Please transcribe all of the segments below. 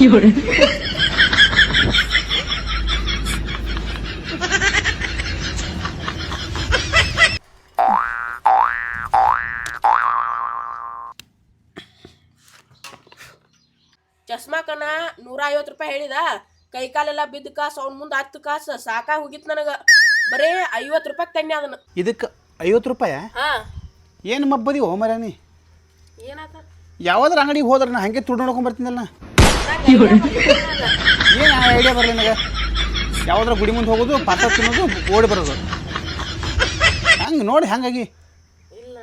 有人。ಐವತ್ತು ರೂಪಾಯಿ ಹೇಳಿದ ಕೈ ಕಾಲೆಲ್ಲ ಬಿದ್ದ ಕಾಸು ಅವ್ನ ಮುಂದೆ ಹತ್ತು ಕಾಸು ಸಾಕಾಗಿ ಹೋಗಿತ್ತು ನನಗೆ. ಬರೇ ಐವತ್ತು ರೂಪಾಯಿ ತನ್ನಿ ಅದನ್ನ. ಇದಕ್ಕೆ ಐವತ್ತು ರೂಪಾಯ? ಹಾ. ಏನು ಮಬ್ಬದಿ ಓ ಮರ್ಯಾನಿ ಏನಾತ? ಯಾವ್ದಾರ ಅಂಗಡಿಗೆ ಹೋದ್ರೆ ನಾ ಹಂಗೆ ತುಡ್ ನೋಡ್ಕೊಂಡ್ ಬರ್ತೀನಲ್ಲ. ಏನು ಐಡಿಯಾ ಬರಲಿ ನನಗೆ? ಯಾವ್ದಾರ ಗುಡಿ ಮುಂದೆ ಹೋಗೋದು ಪಾತ್ರ ತಿನ್ನೋದು ಓಡಿ ಬರೋದು. ಹಂಗೆ ನೋಡಿ ಹಂಗಾಗಿ. ಇಲ್ಲ.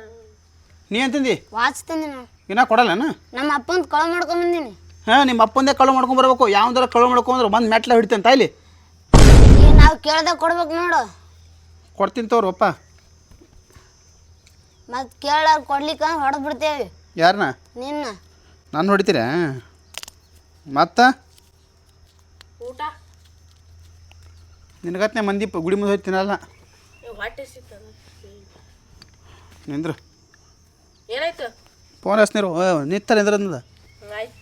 ನೀ ಅಂತಂದಿ ವಾಚ್ ತಂದಿನ. ಇನ್ನ ಕೊಡಲ್ಲ ನಮ್ಮ ಅಪ್ಪಂದು ಕಳ ಮಾಡ್ಕೊಂಡ್ ಬಂದೀನಿ. ಹಾಂ ನಿಮ್ಮ ಅಪ್ಪಂದೇ ಕಳು ಮಾಡ್ಕೊಂಡ್ ಬರ್ಬೇಕು. ಯಾವ್ದಾರ ಕಳು ಮಾಡ್ಕೊಂಡ್ರೆ ಬಂದು ಮೆಟ್ಲ ಹಿಡಿತೇನೆ ತಾಯಿಲಿ? ಈಗ ನಾವು ಕೇಳ್ದಾಗ ಕೊಡ್ಬೇಕು ನೋಡು. ಕೊಡ್ತೀನಿ ತೋರಪ್ಪ ಅಪ್ಪ ಮತ್ತೆ ಕೇಳ್ದಾಗ ಕೊಡ್ಲಿಕ್ಕೆ ಹೊಡೆದು ಬಿಡ್ತೇವೆ. ಯಾರನ್ನ ನಿನ್ನ. ನಾನು ಹೊಡಿತೀರ? ಮತ್ತ? ಊಟ? ನಿನಗತ್ನೆ ಮಂದಿ ಪ- ಗುಡಿ ಮುಂದೆ ಹೋಗಿ ತಿನ್ನಲ್ಲ. ಏ, ಹೊಟ್ಟೆ ಸಿಗ್ತದ ನಿಂದ್ರು. ಏನಾಯ್ತು? ಫೋನ್ ಹಚ್ನಿರು ನಿತ್ತರ ನಿಂದ್ರಂದ ಆಯ್ತು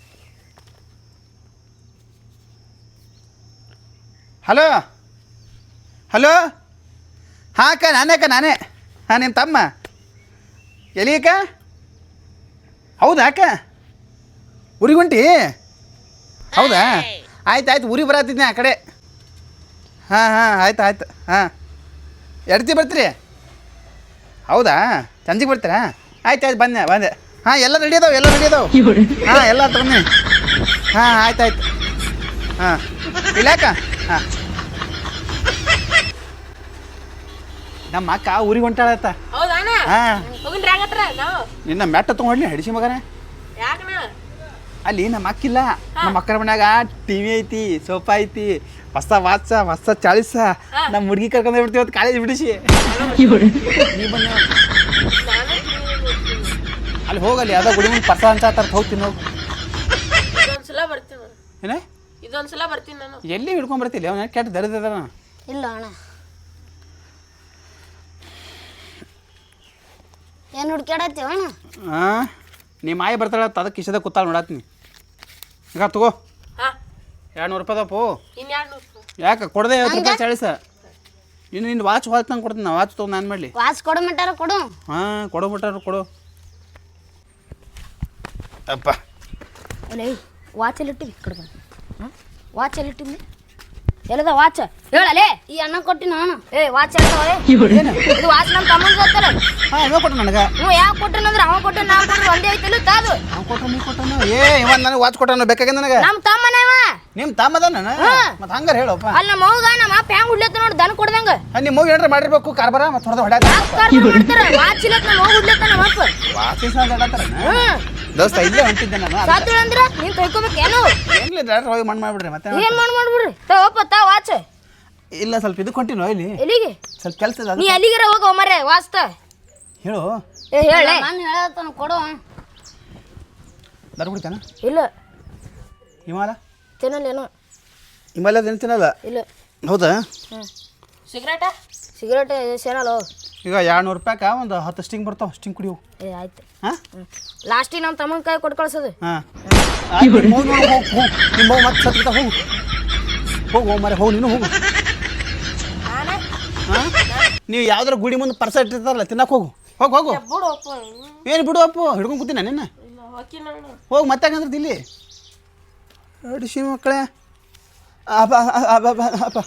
ಹಲೋ? ಹಲೋ? ಹಾಂ ಅಕ್ಕ ನಾನೇ ಅಕ್ಕ ನಾನೇ. ಹಾಂ ನಿಮ್ಮ ತಮ್ಮ. ಎಲ್ಲಿ ಅಕ್ಕ? ಹೌದಾ ಅಕ್ಕ? ಊರಿಗೆ ಗುಂಟಿ? ಹೌದಾ? ಆಯ್ತು ಆಯ್ತು ಉರಿ ಬರತ್ತಿದ್ದೆ ಆ ಕಡೆ. ಹಾಂ ಹಾಂ ಆಯ್ತು ಆಯ್ತು ಹಾಂ. ಎಡ್ತಿ ಬರ್ತೀರಿ? ಹೌದಾ? ಸಂಜೆಗೆ ಬರ್ತೀರಾ? ಆಯ್ತು ಆಯ್ತು ಬಂದೆ ಬಂದೆ ಹಾಂ ಎಲ್ಲ ರೆಡಿ ಅದಾವೆ ಎಲ್ಲ ರೆಡಿ ಅದಾವೆ. ಹಾಂ ಎಲ್ಲ ತಗೊಂಡಿ ಹಾಂ ಆಯ್ತು ಆಯ್ತು. ಹಾಂ. ಇಲ್ಲಾಕ ಹಾಂ. ನಮ್ಮ ಅಕ್ಕ ಊರಿಗೆ ಹೊಂಟಾಳತ್ತ. ಹೌದಾನ ಹಾಂ. ಹೋಗಿನ್ರಿ ಹಂಗತ್ರ ನಾವು? ನಿನ್ನ ಮೆಟ್ಟ ತಗೊಂಡ್ಲಿ ಹಡಿಸಿ ಮಗನೇ. ಯಾಕನ ಅಲ್ಲಿ ನಮ್ಮ ಅಕ್ಕಿಲ್ಲ. ನಮ್ಮ ಅಕ್ಕರ ಮನ್ಯಾಗ ಟಿ ವಿ ಐತಿ ಸೋಫಾ ಐತಿ ಹೊಸ ವಾಚ ಹೊಸ ಚಾಳಿಸ. ನಮ್ಮ ಹುಡುಗಿ ಕರ್ಕೊಂಡು ಬಿಡ್ತೀವಿ ಅವತ್ತು ಕಾಲೇಜ್ ಬಿಡಿಸಿ. ನೀ ಬನ್ನಿ ನಾನು ಅಲ್ಲಿ ಹೋಗಲ್ಲಿ ಯಾವ್ದೋ ಗುಡಿ ಮುಂದೆ ಪಸ ಅಂತ ತರ್ತ ಹೋಗ್ತೀನಿ ಹೋಗಿ. ಇದೊಂದ್ಸಲ ಬರ್ತೀನಿ. ಏನೇ? ಇದೊಂದ್ಸಲ ಬರ್ತೀನಿ ನಾನು. ಎಲ್ಲಿ ಹಿಡ್ಕೊಂಡ್ ಬರ್ತಿಲ್ಲ ಅವನ ಕೆಟ್ಟ ದರಿದ್ರ ಇಲ್ಲ ಅಣ್ಣ. ಏನು ಹುಡ್ಕ್ಯಾಡತ್ತೀವ ಅಣ್ಣ ಹಾಂ ನಿಮ್ಮ ಮಾಯಿ ಬರ್ತಾಳ ಅದಕ್ಕೆ ಕಿಸದ ಕೂತಾಳ ನೋಡತ್ತೀನಿ. ಈಗ ತಗೋ. ಹಾ. ಎರಡು ನೂರು ರೂಪಾಯಿ ದಪ್ಪು ಇನ್ಯಾರು ಯಾಕೆ ಕೊಡದೆ ಐವತ್ತು ರೂಪಾಯಿ ಚಾಳಿಸ ಇನ್ನು ನಿನ್ನ ವಾಚ್ ವಾಚ್ ನಂಗೆ ಕೊಡ್ತೀನಿ ನಾ ವಾಚ್ ತೊಗೊಂಡು ನಾನು ಮಾಡಲಿ. ವಾಚ್ ಕೊಡು ಮಟ್ಟಾರ ಕೊಡು. ಹಾಂ ಕೊಡು ಮಟ್ಟಾರ ಕೊಡು. ಅಪ್ಪ. ಅಲ್ಲೇ ವಾಚ್ ಎಲ್ಲಿ ಇಟ್ಟಿವಿ ಕಡೆ ಹಾಂ? ವಾಚ್ ಇಟ್ಟಿದ್ನಿ ಎಲ್ಲದ ವಾಚ್ ಹೇಳಲೇ? ಈ ಅಣ್ಣ ಕೊಟ್ಟಿನ ಅಣ್ಣ ಏ ವಾಚ್ ಹೇಳ್ತಾವೆ ಇದು ವಾಚ್ ನಮ್ಮ ತಮ್ಮನ ಗೊತ್ತಲ್ಲ ಹಾ ಇವ ಕೊಟ್ಟು ನನಗೆ. ನೀವು ಯಾವ ಕೊಟ್ಟನಂದ್ರೆ ಅವ ಕೊಟ್ಟ ನಾವು ಕೊಟ್ರೆ ಒಂದೇ ಐತಿಲ್ಲ ತಾದು. ಅವ ಕೊಟ್ಟು ನೀ ಕೊಟ್ಟನು ಏ ಇವನ್ ನನಗೆ ವಾಚ್ ಕೊಟ್ಟನು ಬೇಕಾಗ್ಯದ ನನಗೆ. ನಮ್ಮ ತಮ್ಮನೇವ ನಿಮ್ಮ ತಮ್ಮದ ನಾನು? ಮತ್ತೆ ಹಂಗಾರೆ ಹೇಳಪ್ಪ ಅಲ್ಲಿ ನಮ್ಮ ಮೌಗ ನಮ್ಮ ಅಪ್ಪ ಹೆಂಗ್ ಹುಡ್ಲತ್ತ ನೋಡಿ ದನ ಕೊಡ್ದಂಗ. ನಿಮ್ಮ ಮೂವಿ ಏನ್ರ ಮಾಡಿರ್ಬೇಕು ಕಾರ್ಬಾರ ಮತ್ತೆ ಹೊಡೆದ ಹೊಡ್ಯಾಕ. ವಾಚ್ ಇಲ್ಲ ನಮ್ಮ ಮೌಗ ಹುಡ್ಲತ್ತ ನಮ್ಮ ಅಪ್ಪ. ವಾಚಿಸ್ ಹೇಳತ್ತಾರ ಹ್ಮ್ ದೋಸ್ತ ಇಲ್ಲೇ ಹೊಂಟಿದ್ದೆ ನಾನು. ಸಾತ್ರು ಅಂದ್ರ ನೀನ್ ಏನು? ಏನಿಲ್ಲ ಡೈರೆಕ್ಟ್ ಹೋಗಿ ಮಣ್ಣು ಮಾಡ್ಬಿಡ್ರಿ ಮತ್ತೆ. ಏನ್ ಮಾಡ್ ಮಾಡ್ಬಿಡ್ರಿ? ತಾ ವಾಚ್ ಇಲ್ಲ ಸ್ವಲ್ಪ ಇದು ಕೊಟ್ಟಿನೋ ಇಲ್ಲಿ ಎಲ್ಲಿಗೆ? ಸ್ವಲ್ಪ ಕೆಲಸ ನೀ ಅಲ್ಲಿಗಿರ ಹೋಗ ಮರೆ ವಾಸ್ತ. ಹೇಳು. ಏ ಹೇಳ. ನಾನು ಹೇಳತ್ತಾನ ಕೊಡು. ದರ ಬಿಡ್ತಾನ ಇಲ್ಲ. ಹಿಮಾಲ? ತಿನ್ನಲ್ಲೇನು ಹಿಮಾಲಯ ತಿನ್ನಲ್ಲ? ಇಲ್ಲ. ಹೌದಾ? ಸಿಗರೇಟ ಸಿಗರೇಟ್ ಸೇರಲ್ಲ ಈಗ ಎರಡು ನೂರು ರೂಪಾಯ್ಕ ಒಂದು ಹತ್ತು ಸ್ಟಿಂಗ್ ಬರ್ತಾವ ಸ್ಟಿಂಗ್ ಕುಡಿವು ಏ ಆಯ್ತು. ಹಾಂ? ಲಾಸ್ಟಿಗೆ ನಮ್ಮ ತಮ್ಮನ ಕೈ ಕೊಟ್ಟು ಕಳ್ಸೋದು ಹಾಂ ಹೋಗಿ ಹೋಗು ನಿಮ್ಮ ಹೋಗಿ ಮತ್ತೆ ಹೋಗು. ಹೋಗು ಮರೆ ಹೋಗು ನೀನು ಹೋಗು. ನೀವು ಯಾವ್ದಾರ ಗುಡಿ ಮುಂದೆ ಪರ್ಸ ಇಟ್ಟಿರ್ತಾರಲ್ಲ ತಿನ್ನಕ್ಕೆ ಹೋಗು. ಹೋಗಿ ಹೋಗು. ಬಿಡು ಅಪ್ಪ. ಏನು ಬಿಡು ಅಪ್ಪು ಹಿಡ್ಕೊಂಡು ಕೂತೀನಿ ನಿನ್ನ? ಇಲ್ಲ ಹೋಗಿ ನಾನು. ಹೋಗಿ ಮತ್ತೆ ಹಂಗಂದ್ರೆ ಇಲ್ಲಿ. ಅಡಿಸಿ ಮಕ್ಕಳೇ. ಅಪ್ಪ ಅಪ್ಪ ಅಪ್ಪ ಅಪ್ಪ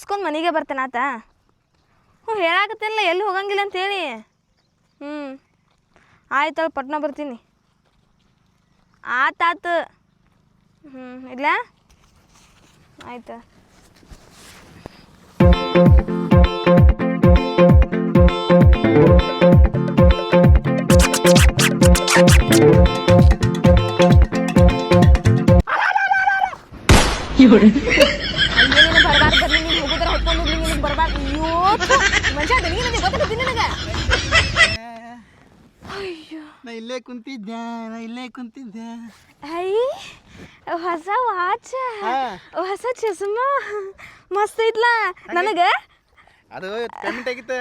ಮುಗಿಸ್ಕೊಂಡು ಮನೆಗೆ ಬರ್ತೇನೆ ಆತ. ಹ್ಞೂ ಹೇಳಾಕತ್ತೇನಲ್ಲ ಎಲ್ಲಿ ಹೋಗಂಗಿಲ್ಲ ಅಂತೇಳಿ. ಹ್ಞೂ ಆಯ್ತು ಅವಳು ಪಟ್ನ ಬರ್ತೀನಿ. ಆತಾತು ಹ್ಞೂ ಇಲ್ಲ? ಆಯ್ತು. ಇವರು ಹೊಸ ವಾಚ್. ಹೊಸ ಚಸ್ಮಾ. ಮಸ್ತ್ ಐತ್ಲ? ನನಗೆ? ಅದು ಪೇಮೆಂಟ್ ಆಗಿತ್ತು.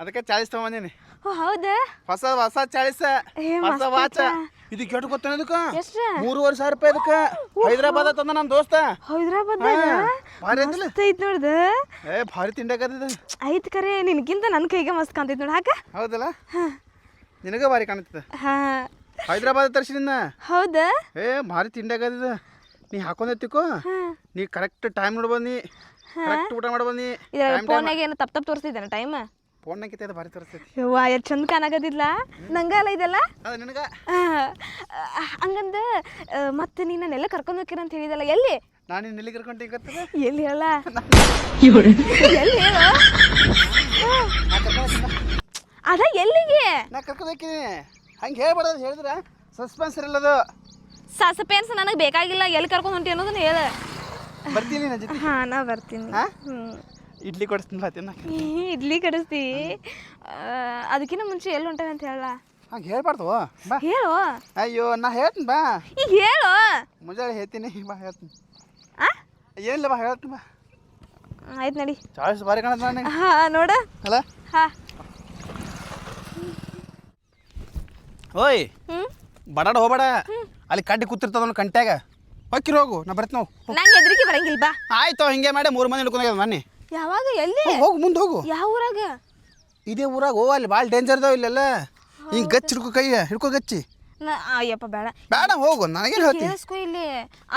ಅದಕ್ಕೆ ಚಾಳಿಸ್ ತಗೊಂಡಿನಿ ಓ ಹೌದಾ? ಹೊಸ ಹೊಸ ಚಾಳಿಸ. ಹೊಸ ವಾಚ ಇದು ಎಷ್ಟು ಗೊತ್ತೇನ ಇದಕ್ಕ? ಮೂರುವರೆ ಸಾವಿರ ರೂಪಾಯಿ ಅದಕ್ಕ ಹೈದರಾಬಾದ್ ತಂದ ನಮ್ಮ ದೋಸ್ತ. ಹೈದರಾಬಾದ್? ಮಸ್ತ್ ಐತ್ ನೋಡ್ದ? ಏ ಭಾರಿ ತಿಂಡಾಕದ ಐತ್ ಕರೆ ನಿನಗಿಂತ ನನ್ನ ಕೈಗೆ ಮಸ್ತ್ ಕಾಣ್ತೈತ್ ನೋಡ್ ಹಾಕ? ಹೌದಲ್ಲ? ನಿನಗ ಭಾರಿ ಕಾಣ್ತದ ಹಾ. ಹೈದರಾಬಾದ್ ತರ್ಸಿ ನಿನ್ನ ಹೌದಾ? ಏ ಭಾರಿ ತಿಂಡಾಗದ ನೀ ಹಾಕೊಂಡೈತಿಕೋ ನೀ ಕರೆಕ್ಟ್ ಟೈಮ್ ನೋಡಿ ಬಂದಿ ಕರೆಕ್ಟ್ ಊಟ ಮಾಡಿ ಬಂದಿ ಫೋನ್ ಫೋನಾಗ ಏನು ತಪ್ಪ ತಪ್ಪು ತೋರಿಸ್ತಿದ್ದಾನೆ ಟೈಮ್ ಫೋನ್ನಾಗಿತ್ತೆ ಅದು ಭಾರಿ ತೋರಿಸ್ತೈತಿ ಯವ್ವಾ ಎಷ್ಟು ಚಂದ ಕಾಣಾಗದಿಲ್ಲ ನಂಗ ಅಲ್ಲ ಇದೆಲ್ಲ? ಅದು ನಿನಗ? ಹಂಗಂದ ಮತ್ತೆ ನೀನು ನನ್ನೆಲ್ಲ ಕರ್ಕೊಂಡು ಹೋಗ್ತೀರ ಅಂತ ಹೇಳಿದಲ್ಲ ಎಲ್ಲಿ? ನಾನು ನಿನ್ನ ಎಲ್ಲಿ ಕರ್ಕೊಂಡು ಗೊತ್ತದ? ಎಲ್ಲಿ ಹೇಳ? ಎಲ್ಲಿ ಹೇಳು? ಅದ ಎಲ್ಲಿಗೆ? ನಾ ಕರ್ಕೊಂಡು ಹೋಗ್ತೀನಿ. ಹಂಗೆ ಹೇಳ್ಬಾರ್ದು ಹೇಳಿದ್ರೆ ಸಸ್ಪೆನ್ಸ್ ಇರಲ್ಲದು ಸಸ್ಪೆನ್ಸ್ ನನಗೆ ಬೇಕಾಗಿಲ್ಲ ಎಲ್ಲಿ ಕರ್ಕೊಂಡು ಹೊಂಟಿ ಅನ್ನೋದನ್ನ ಹೇಳ. ಬರ್ತೀನಿ ನನ್ನ ಜೊತೆ ಹಾ ನಾ ಬರ್ತೀನಿ. ಹಾ? ಇಡ್ಲಿ ಕೊಡಿಸ್ತೀನಿ ಬಾ ಈ ಇಡ್ಲಿ ಕಡಿಸ್ತಿ. ಅದಕ್ಕಿಂತ ಮುಂಚೆ ಎಲ್ಲಿ ಹೊಂಟಾನೆ ಅಂತ ಹೇಳಲ್ಲ ಹಂಗೆ ಹೇಳ್ಬಾರ್ದು ಬಾ. ಹೇಳು. ಅಯ್ಯೋ ನಾ ಹೇಳ್ತೀನಿ ಬಾ. ಈಗ ಹೇಳು. ಮುಂಜಾನೆ ಹೇಳ್ತೀನಿ ಬಾ ಹೇಳ್ತೀನಿ. ಆ? ಏನಿಲ್ಲ ಬಾ ಹೇಳ್ತೀನಿ ಬಾ. ಆಯ್ತು ನಡಿ. ಚಾಯ್ಸ್ ಬಾರಿ ಕಾಣದ ನನಗೆ ಹಾ ನೋಡು. ಅಲ್ಲ ಹಾ. ಓಯ್. ಹ್ಮ್? ಬಡಾಡ ಹೋಗ್ಬೇಡ. ಅಲ್ಲಿ ಕಡ್ಡಿ ಕೂತಿರ್ತದ ಕಂಟ್ಯಾಗ. ಹೊಕ್ಕಿರ್ ಹೋಗು ನಾ ಬರ್ತೀನಿ ನಾವು ನಂಗೆ ಬರಂಗಿಲ್ಲ ಬಾ. ಆಯ್ತು ಹಿಂಗೆ ಮಾಡಿ ಮೂರು ಮಂದಿ ಹಿಡ್ಕೊಂಡೋಗ್ಯದ ಮನ್ನಿ. ಯಾವಾಗ ಎಲ್ಲಿ? ಹೋಗು ಮುಂದೆ ಹೋಗು. ಯಾವ ಊರಾಗ? ಇದೇ ಊರಾಗ ಓ ಅಲ್ಲಿ ಭಾಳ ಡೇಂಜರ್ ಅದಾವ ಇಲ್ಲೆಲ್ಲ. ಹಿಂಗೆ ಗಚ್ಚಿ ಹಿಡ್ಕೊ ಕೈ ಹಿಡ್ಕೊ ಗಚ್ಚಿ. ನಾ ಅಯ್ಯಪ್ಪ ಬೇಡ. ಬೇಡ ಹೋಗು ನನಗೇನು ಹೇಳ್ತೀನಿ ಕೇಳಿಸ್ಕೊ ಇಲ್ಲಿ.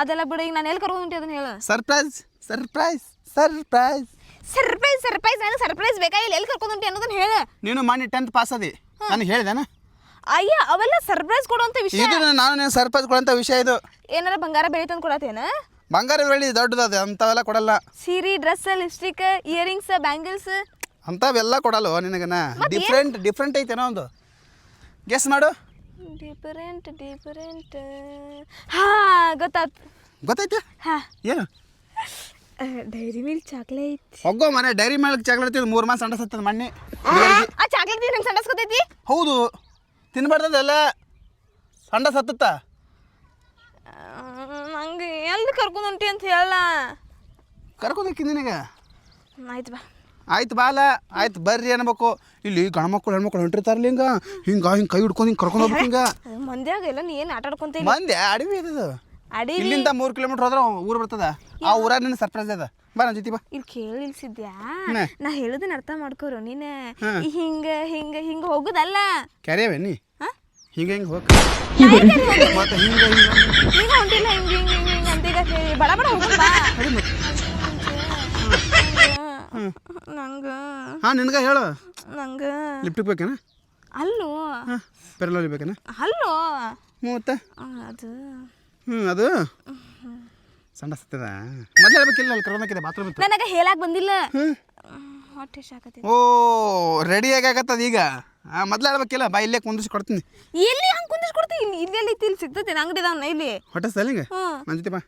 ಅದೆಲ್ಲ ಬಿಡ ಈಗ ನಾನು ಎಲ್ಲಿ ಕರ್ಕೊಂಡು ಹೊಂಟಿ ಅದನ್ನ ಹೇಳು. Surprise surprise surprise surprise surprise ನನಗೆ ಸರ್ಪ್ರೈಸ್ ಬೇಕಾ? ಇಲ್ಲಿ ಎಲ್ಲಿ ಕರ್ಕೊಂಡು ಹೊಂಟಿ ಅನ್ನೋದನ್ನ ಹೇಳು. ನೀನು ಮೊನ್ನೆ ಟೆಂತ್ ಪಾಸ್ ಅದಿ ನಾನು ಹೇಳಿದೆನ? ಅಯ್ಯ ಅವೆಲ್ಲ ಸರ್ಪ್ರೈಸ್ ಕೊಡುವಂತ ವಿಷಯ. ಇದು ನಾನು ಸರ್ಪ್ರೈಸ್ ಕೊಡೋಂಥ ವಿಷಯ ಇದು. ಏನಾರ ಬಂಗಾರ ಬೆಳೆ ತಂದು ಕೊಡತ್ತೇನ? ಬಂಗಾರ ಬೆಳ್ಳಿ ದೊಡ್ಡದದು ಅಂಥವೆಲ್ಲ ಕೊಡಲ್ಲ. ಸೀರೆ ಡ್ರೆಸ್ ಲಿಪ್ಸ್ಟಿಕ್ ಇಯರಿಂಗ್ಸ್ ಬ್ಯಾಂಗಲ್ಸ್ ಅಂಥವೆಲ್ಲ ಕೊಡಲ್ಲ ನಿನಗನ? ಡಿಫ್ರೆಂಟ್ ಡಿಫ್ರೆಂಟ್ ಐತೇನೋ ಒಂದು. ಗೆಸ್ ಮಾಡು. ಡಿಫರೆಂಟ್ ಡಿಫರೆಂಟ್ ಹಾ ಗೊತ್ತಾ ಗೊತ್ತೈತೆ ಹಾ. ಏನು? ಡೈರಿ ಮಿಲ್ಕ್ ಚಾಕ್ಲೇಟ್ ಹೋಗೋ ಮನೆ ಡೈರಿ ಮಿಲ್ಕ್ ಚಾಕ್ಲೇಟ್ ಮೂರು ಮಾಸ ಅಂಡ ಸತ್ತದ ಮೊನ್ನೆ ಆ ಚಾಕ್ಲೇಟ್ ನಂಗೆ ಸಂಡಸ್ಕೊತೈತಿ? ಹೌದು. ತಿನ್ಬಾರ್ದಲ್ಲ ಸಂಡ ಸತ್ತತ್ತ? ನಂಗೆ ಎಲ್ಲಿ ಕರ್ಕೊಂಡು ಹೊಂಟಿ ಅಂತ ಹೇಳ ಕರ್ಕೋದಕ್ಕೆ ನಿನಗೆ ಆಯ್ತು ಬಾ. ಆಯ್ತು ಬಾಲ ಆಯ್ತು ಬರ್ರಿ ಅನ್ಬೇಕು. ಇಲ್ಲಿ ಗಂಡ್ಮಕ್ಳು ಹೆಣ್ಮಕ್ಳು ಹೊಂಟಿರ್ತಾರಲ್ಲ ಹಿಂಗ. ಹಿಂಗ ಹಿಂಗೆ ಕೈ ಹಿಡ್ಕೊಂಡು ಹಿಂಗೆ ಕರ್ಕೊಂಡು ಹೋಗ್ಬೇಕು ಹಿಂಗ. ಮಂದ್ಯಾಗ ಎಲ್ಲ ನೀ ಏನು ಆಟ ಆಡ್ಕೊಂತ ಮಂದಿ ಅಡವಿ ಇದು ಅಡಿ ಇಲ್ಲಿಂದ ಮೂರು ಕಿಲೋಮೀಟ್ರ್ ಹೋದ್ರೆ ಊರು ಬರ್ತದ. ಆ ಊರ ನಿನ್ನ ಸರ್ಪ್ರೈಸ್ ಅದ. ಬಾ ನನ್ನ ಜೊತೆ ಬಾ. ಇಲ್ಲಿ ಕೇಳಿ ಇಲ್ಸಿದ್ಯಾ ಹ್ಮ್. ನಾ. ಹೇಳುದನ್ನ ಅರ್ಥ ಮಾಡ್ಕೋರು. ನೀನು ಹಿಂಗ ಹಿಂಗ ಹಿಂಗ ಹೋಗುದಲ್ಲ. ಕ್ಯಾರಿಯವೇ ನೀ? ಹಿಂಗೆ ಹಿಂಗೆ? ಮತ್ತೆ ಹಿಂಗೆ ಹಿಂಗೆ ಈಗ ಹೊಂಟಿಲ್ಲ ಹಿಂಗ ಹಿಂಗ ಹಿಂಗ ಹಿಂಗ ಅಂತ ಈಗ ಹೇಳಿ ಬಡ ನಂಗ ಹಾಂ ನಿನಗೆ ಹೇಳು. ನಂಗ. ಬೇಕೇನ? ಅಲ್ಲೋ. ಪೆರಲೋಲಿ ಬೇಕೇನ? ಅಲ್ಲೋ. ಮೂವತ್ತ? ಅದು. ಹ್ಞೂ ಅದು? ಸಣ್ಣ ಸತ್ತದ? ಮೊದಲು ಹೇಳ್ಬೇಕಿಲ್ಲ ಅಲ್ಲಿ ಬಾತ್ರೂಮ್ ಇತ್ತು ನನಗ ಹೇಳಕ್ ಬಂದಿಲ್ಲ. ಹೊಟ್ಟೆ ಓ ರೆಡಿ ಆಗತ್ತದ ಈಗ? ಮೊದಲು ಹೇಳ್ಬೇಕಿಲ್ಲ ಬಾ ಇಲ್ಲೇ ಕುಂದಿಸಿ ಕೊಡ್ತೀನಿ ಎಲ್ಲಿ ಹಂಗೆ ಕುಂದಿಸ್ಕೊಡ್ತಿ? ಇಲ್ಲಿ ಇಲ್ಲಿ ಎಲ್ಲಿ ಇಲ್ಲಿ ಸಿಗ್ತದೆ ಅಂಗಡಿ ಇದಾವನ ಇಲ್ಲಿ. ಹೊಟ್ಟೆ ಸಲಿಂಗ ಹ್ಞೂ ನನ್ನ ಜೊತೆ ಬಾ.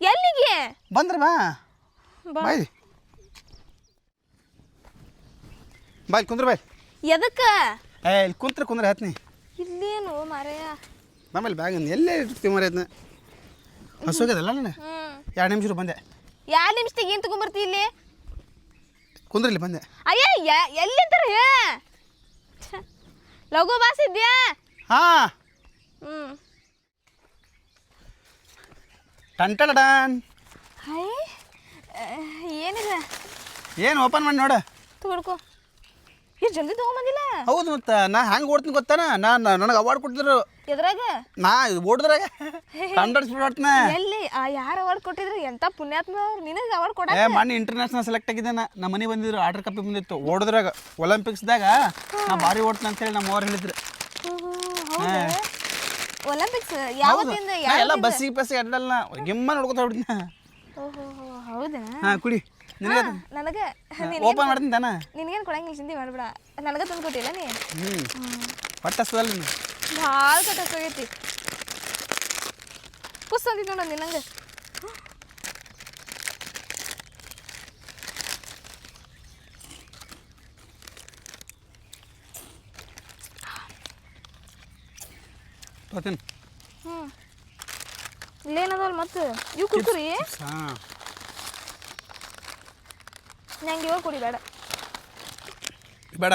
ಎಲ್ಲಿಗೆ? ಬಂದ್ರೆ ಬಾ. ಬಾ. ಬಾಯ್ ಬಾಯ್ ಕುಂದ್ರ ಬಾಯ್ ಎದಕ್ಕೆ? ಏ ಇಲ್ಲಿ ಕುಂತ್ರ ಕುಂದ್ರ ಹತ್ನಿ. ಇಲ್ಲೇನು ಮಾರಯ್ಯ ಆಮೇಲೆ ಬ್ಯಾಗ್ ಎಲ್ಲೇ ಇರ್ತೀವಿ ಮರ ಅದನ್ನ? ಹಸುಗದಲ್ಲ ನೀನು? ಎರಡು ನಿಮಿಷ ಬಂದೆ. ಎರಡು ನಿಮಿಷದಾಗ ಏನು ತಗೊಂಬರ್ತಿ ಇಲ್ಲಿ? ಕುಂದ್ರಲ್ಲಿ ಬಂದೆ. ಅಯ್ಯ ಯ- ಎಲ್ಲಿ ಅಂತಾರ ಹೇ ಲಘು ಬಾಸ್ ಇದ್ಯಾ? ಹಾ. ಹ್ಮ್. ಏನಿದೆ ಏನು ಓಪನ್ ಮಾಡಿ ನೋಡು. ತಗೊಳ್ಕೊ. ಎಷ್ಟು ಜಲ್ದಿ ತಗೊಂಬಂದಿಲ್ಲ ಹೌದು ಮತ್ತೆ ನಾ ಹ್ಯಾಂಗೆ ಓಡ್ತೀನಿ ಗೊತ್ತಾನ? ನಾ ನನಗೆ ಅವಾರ್ಡ್ ಕೊಟ್ಟಿದ್ರು. ಎದ್ರಾಗ? ನಾ ಓಡಿದ್ರಾಗ. ಹಂಡ್ರೆಡ್ ಸ್ಪೀಡ್ ಎಲ್ಲಿ? ಆ ಯಾರು ಅವಾರ್ಡ್ ಕೊಟ್ಟಿದ್ರು? ಎಂತ ಪುಣ್ಯಾತ್ಮ ನಿನಗೆ ಅವಾರ್ಡ್ ಕೊಡ ಏ ಮೊನ್ನೆ ಇಂಟರ್ನ್ಯಾಷನಲ್ ಸೆಲೆಕ್ಟ್ ಆಗಿದ್ದೆ ನಾ ನಮ್ಮ ಮನೆ ಬಂದಿದ್ರು ಆರ್ಡರ್ ಕಪ್ಪಿ ಬಂದಿತ್ತು. ಓಡಿದ್ರಾಗ ಒಲಿಂಪಿಕ್ಸ್ದಾಗ ನಾ ಭಾರಿ ಓಡ್ತೀನಿ ಅಂತೇಳಿ ನಮ್ಮ ಅವ್ರು ಹೇಳಿದ್ರು. ಒಲಿಂಪಿಕ್ಸ್ ಯಾವತ್ತಿಂದ ಎಲ್ಲ ಬಸ್ಸಿಗೆ ಬಸ್ಸಿಗೆ ಅಡ್ಡಲ್ಲ ಗಿಮ್ಮ ನೋಡ್ಕೊತ ಹೊಡಿದ್ನ ಓಹೋ ಹೌದಾ? ಹಾ ಕುಡಿ. ನಿನಗೆ ನನಗೆ ಓಪನ್ ಮಾಡ್ತೀನಿ ತಾನ? ನಿನಗೇನು ಕೊಡಂಗಿಲ್ಲ ಚಿಂತೆ ಮಾಡ್ಬೇಡ. ನನಗೆ ತಂದು ಕೊಟ್ಟಿಲ್ಲ ನೀ? ಹ್ಞೂ ಹೊಟ್ಟೆ ಹಸ್ದಲ್ಲ ನೀನು? ಭಾಳ ಕಟ್ಟಾಗೈತಿ ಕುಸ್ ಅಂದಿದ್ದು ನೋಡ ನಿನ್ನಂಗೆ ಇಲ್ಲೇನದಲ್ಲ ಮತ್ತೆ ಇವು ಕುರ್ಕುರಿ ಹಾಂ. ನಂಗೆ ಇವಾಗ ಕುಡಿ ಬೇಡ. ಬೇಡ?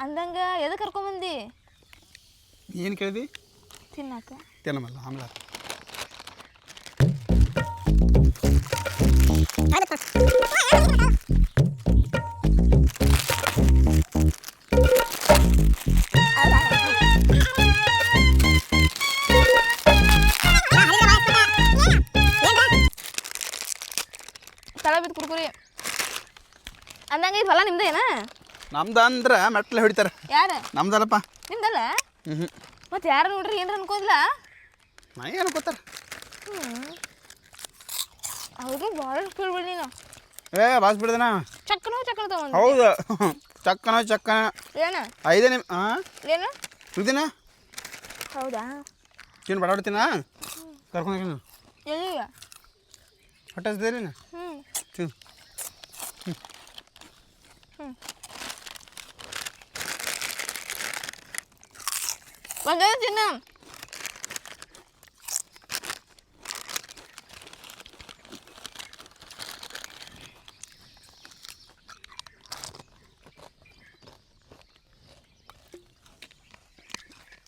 ಅಂದಂಗ ಎದಕ್ಕೆ ಕರ್ಕೊಂಬಂದಿ ಏನು ಕೇಳಿದಿ? ತಿನ್ನಾಕ. ತಿನ್ನಮಲ್ಲ ಆಮ್ಲ. ನಮ್ದು ಅಂದ್ರೆ ಮೆಟ್ಲು ಹೊಡಿತಾರೆ. ಯಾರ? ನಮ್ದಲ್ಲಪ್ಪ. ನಿಮ್ದಲ್ಲ? ಹ್ಞೂ ಹ್ಞೂ ಮತ್ತೆ ಯಾರು ನೋಡ್ರಿ ಏನ್ರ ಅನ್ಕೋದಿಲ್ಲ? ನನಗೇನು ಅನ್ಕೋತಾರೆ? ಹೌದು ಭಾಳ ಕೇಳ್ಬಿಡಿ ನೀನು. ಏ ಬಾಸ್ ಬಿಡ್ದನ? ಚಕ್ಕನೋ ಚಕ್ಕನ ತಗೊಂಡು ಹೌದು. ಚಕ್ಕನ ಚಕ್ಕನ. ಏನ? ಐದೇ ನಿಮ್ ಹಾಂ ಏನು? ಇಳ್ದಿನ ಹೌದಾ? ಏನು ಬಡಾಡ್ತೀನ ಕರ್ಕೊಂಡು ಎಲ್ಲಿಗ? ಹೊಟ್ಟೆ ಹ್ಞೂ ಹ್ಞೂ ತಿನ್ ಒಂದೇ ತಿನ್ನ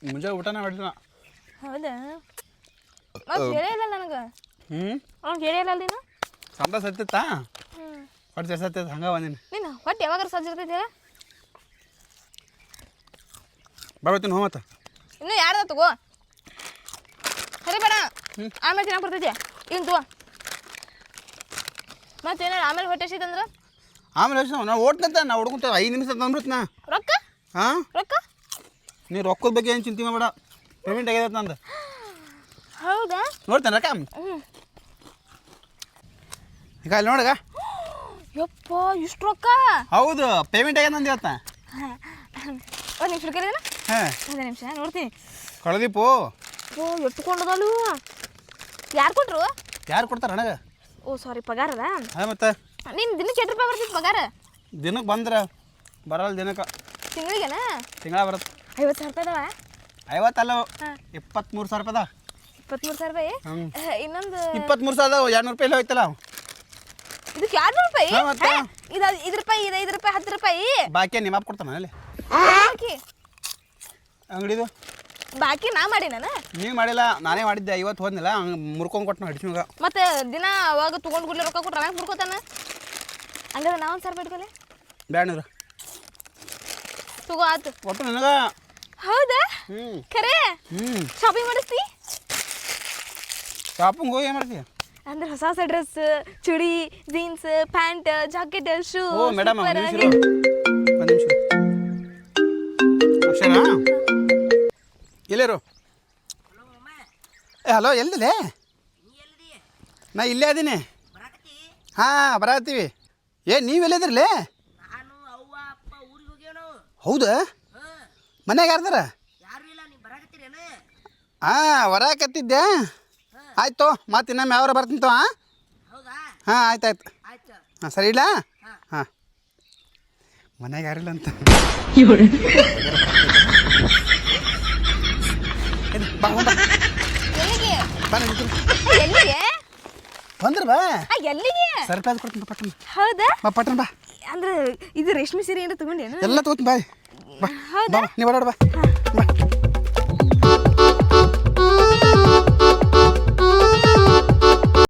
ಮುಂಜಾನೆ ಊಟನ ಮಾಡಿದ್ನ ಹೌದಾ ಮತ್ತೆ ಹೇಳೇ ಇಲ್ಲ ನನಗೆ ಹ್ಞೂ ಅವ್ನು ಹೇಳೇ ಇಲ್ಲ ನೀನು ಸಂಡ ಸತ್ತಿತ್ತಾ ಹೊಟ್ಟೆ ಸತ್ತೈತೆ ಹಂಗೆ ಬಂದೀನಿ ನೀನು ಹೊಟ್ಟೆ ಯಾವಾಗ ಸಜ್ಜಿರ್ತೈತೆ ಹೇಳ ಬರ್ತೀನಿ ಹೋ ಮತ್ತೆ ಇನ್ನೂ ಯಾರ್ದ ತಗೋ? ಸರಿ ಬೇಡ ಆಮೇಲೆ ಚೆನ್ನಾಗಿ ಬರ್ತೈತಿ. ಈಗ ತಗೋ. ಮತ್ತೇನ ಆಮೇಲೆ ಹೊಟ್ಟೆ ಸಿತ್ತಂದ್ರೆ ಆಮೇಲೆ ನಾ ನಾವು ಓಟ್ನಂತ ನಾ ಹುಡ್ಕೊಂತ ಐದು ನಿಮಿಷ ತಂದ್ಬಿಡ್ತ ರೊಕ್ಕ? ಹಾಂ? ರೊಕ್ಕ? ನೀ ರೊಕ್ಕದ ಬಗ್ಗೆ ಏನು ಚಿಂತೆ ಮಾಡಬೇಡ. ಪೇಮೆಂಟ್ ಆಗ್ಯದ ನಂದು. ಹೌದಾ? ನೋಡ್ತೇನೆ ರೊಕ್ಕ? ಈಗ ಅಲ್ಲಿ ನೋಡಗ. ಯಪ್ಪ ಇಷ್ಟು ರೊಕ್ಕ? ಹೌದು ಪೇಮೆಂಟ್ ಆಗ್ಯದ ನಂದು ಹೇಳ್ತಾ ಒಂದು ನಿಮಿಷ ಕರೀದನ ಹಾಂ. ಒಂದು ನಿಮಿಷ ನೋಡ್ತೀನಿ. ಕಳದೀಪು. ಓ ಎಟ್ಕೊಂಡದಲು ಯಾರು ಕೊಟ್ರು? ಯಾರು ಕೊಡ್ತಾರೆ ನನಗೆ? ಓ ಸಾರಿ ಪಗಾರದ? ಹಾಂ ಮತ್ತೆ? ನಿನ್ ದಿನಕ್ಕೆ ಎಷ್ಟು ರೂಪಾಯಿ ಬರ್ತಿತ್ತು ಪಗಾರ? ದಿನಕ್ಕೆ ಬಂದ್ರೆ ಬರಲ್ಲ ದಿನಕ್ಕೆ. ತಿಂಗಳಿಗೆನ? ತಿಂಗಳ ಬರುತ್ತೆ. ಐವತ್ತು ಸಾವಿರ ರೂಪಾಯಿ ಅದಾವ ಐವತ್ತಲ್ಲ ಇಪ್ಪತ್ತ್ಮೂರು ಸಾವಿರ ರೂಪಾಯಿ ಇಪ್ಪತ್ತ್ಮೂರು ಸಾವಿರ ರೂಪಾಯಿ? ಹ್ಞೂ ಅಹ್, ಇನ್ನೊಂದು ಇಪ್ಪತ್ತ್ಮೂರು ಸಾವಿರ ಎರಡು ರೂಪಾಯಿ ಇಲ್ಲ ಹೋಯ್ತಲ್ಲ? ಇದಕ್ಕೆ ಎರಡು ರೂಪಾಯಿ? ಹಾ, ಮತ್ತೆ? ಹೇ, ಇದು ಐದು ರೂಪಾಯಿ ಇದು ಐದು ರೂಪಾಯಿ ಹತ್ತು ರೂಪಾಯಿ. ಬಾಕಿ ನಿಮ್ಮ ಅಪ್ಪ ಕೊಡ್ತಾನೆ ಅಲ್ಲಿ? ಬಾಕಿ. ಅಂಗಡಿದು? ಬಾಕಿ ನಾ ಮಾಡಿ ನಾನು ನೀವು ಮಾಡಿಲ್ಲ ನಾನೇ ಮಾಡಿದ್ದೆ ಇವತ್ತು ಹೋದ್ನಿಲ್ಲ ಹಂಗೆ ಮುರ್ಕೊಂಡು ಕೊಟ್ಟು ಹಿಡಿಸಿ ಮಗ. ಮತ್ತೆ ದಿನ ಅವಾಗ ತೊಗೊಂಡು ಗುಡ್ಲಿ ರೊಕ್ಕ ಕೊಟ್ರೆ ಹಂಗೆ ಮುರ್ಕೋತಾನ ಹಂಗಾದ್ರೆ ನಾ ಒಂದು ಸಾವಿರ ರೂಪಾಯಿ ಇಟ್ಕೊಲೆ ಬ್ಯಾಡ್ನಿರು ತಗೋ ಆತು. ಒಟ್ಟು ನನಗೆ. ಹೌದಾ? ಖರೆ? ಹ್ಞೂ ಶಾಪಿಂಗ್ ಮಾಡಿಸ್ತಿ? ಶಾಪಿಂಗ್ ಹೋಗಿ ಏನು ಮಾಡ್ತೀಯ? ಅಂದ್ರೆ ಹೊಸ ಹೊಸ dress chudi jeans pant jacket shoe ಓ ಮೇಡಮ್ ಹಲೋ ಎಲ್ಲಿದೆ? ನಾ ಇಲ್ಲೇ ಅದೀನಿ ಹಾಂ ಬರತ್ತೀವಿ ಏ ನೀವು ಎಲ್ಲಿದ್ರಲೇ? ನಾನು ಅವ್ವ ಅಪ್ಪ ಊರಿಗೆ ಹೋಗ್ಯಾವ ಹೌದಾ? ಮನ್ಯಾಗ ಯಾರ್ದಾರ? ಹಾಂ ಬರಾಕತ್ತಿದ್ದೆ. ಆಯ್ತು ಮತ್ತೆ ಇನ್ನೊಮ್ಮೆ ಯಾವ್ರ ಬರ್ತೀನಿ ತೋ ಹಾಂ? ಹಾಂ ಆಯ್ತು ಆಯ್ತು. ಹಾಂ ಸರಿ ಇಲ್ಲ ಹಾಂ. ಮನ್ಯಾಗ ಯಾರಿಲ್ಲ ಅಂತ? ಬಾ. ಎಲ್ಲಿಗೆ ಬಾ. ಎಲ್ಲಿಗೆ? ಬಂದ್ರ ಬಾ. ಆ, ಎಲ್ಲಿಗೆ? ಸರ್ಪ್ರೈಸ್ ಕೊಡ್ತೀನಿ ಪಟ್ಟಣ ಹೌದಾ? ಬಾ ಪಟ್ಟಣ ಬಾ. ಅಂದ್ರೆ ಇದು ರೇಷ್ಮೆ ಸೀರೆ ಏನಾರ ತಗೊಂಡೇನು ಎಲ್ಲ ತಗೋತೀನಿ ಬಾ. ಬಾ ಬಾ. ನೀವು ಓಡಾಡ ಬಾ.